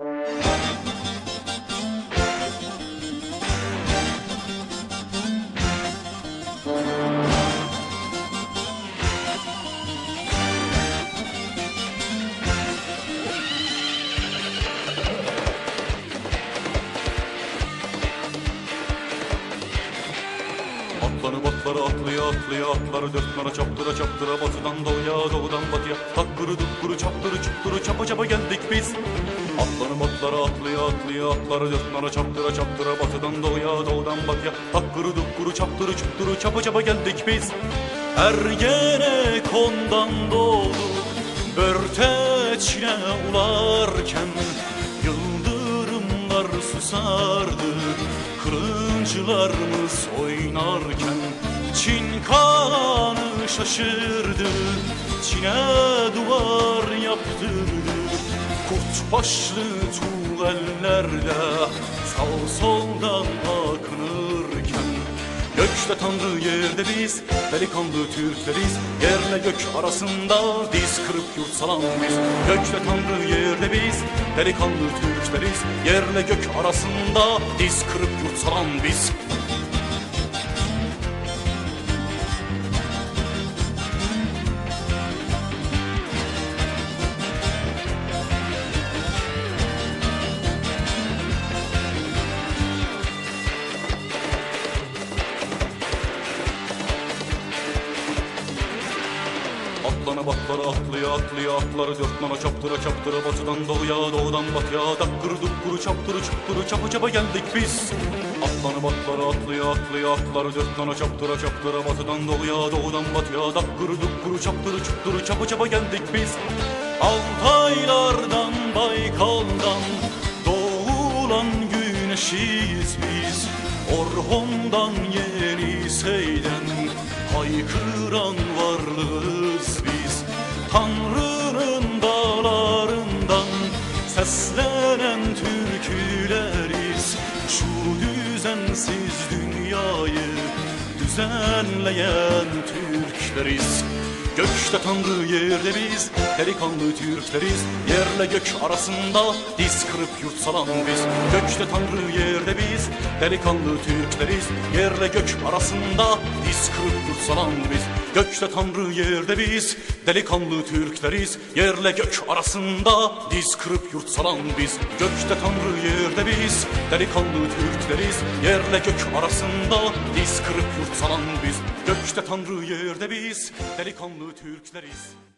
Atları atlaya atlaya atları dört nara çaptıra çaptıra batıdan doğuya doğudan batıya. Takkuru dukkuru çaptırı çukturu çapa çapa geldik biz Atları atlaya atlaya atları dört nara çaptıra çaptıra batıdan doğuya doğudan batıya. Takkuru dukkuru çaptırı çukturu çapa çapa geldik biz. Ergene kondan doğdu börteçine ularken. Yıldırımlar susardı Kılıncılarımız oynarken. Çin kanı şaşırdı Çin'e duvar yaptırdı Kurt başlı tuğellerde Sağ soldan akınırken. Gökte tanrı yerde biz Delikanlı Türkleriz. Yerle gök arasında Diz kırıp yurt salan biz Gökte tanrı yerde biz Delikanlı Türkleriz. Yerle gök arasında Diz kırıp yurt salan biz Atlana batlara atlaya atlaya atları dört nana çaptıra çaptıra batıdan doğuya doğudan batıya. Dakkırı dukkuru çaptırı çukturu çapa çapa geldik biz. Atlanı batlara atlaya atlaya atları dört nana çaptıra çaptıra batıdan doğuya doğudan batıya. Dakkırı dukkuru çaptırı çukturu çapa çapa geldik biz. Altaylardan Baykal'dan doğulan güneşiyiz biz. Orhon'dan Yenisey'den haykıran varlığız biz Tanrı'nın dağlarından seslenen türküleriz. Şu düzensiz dünyayı düzenleyen Türkleriz Gökte Tanrı yerde biz Delikanlı Türkleriz. Yerle gök arasında Diz kırıp yurt salan biz. Gökte Tanrı yerde biz Delikanlı Türkleriz. Yerle gök arasında Diz kırıp yurt salan biz Gökte Tanrı yerde biz Delikanlı Türkleriz. Yerle gök arasında Diz kırıp yurt salan biz. Gökte Tanrı yerde biz Delikanlı Türkleriz. Yerle gök arasında Diz kırıp yurt salan biz. Gökte Tanrı yerde biz Delikanlı Türkleriz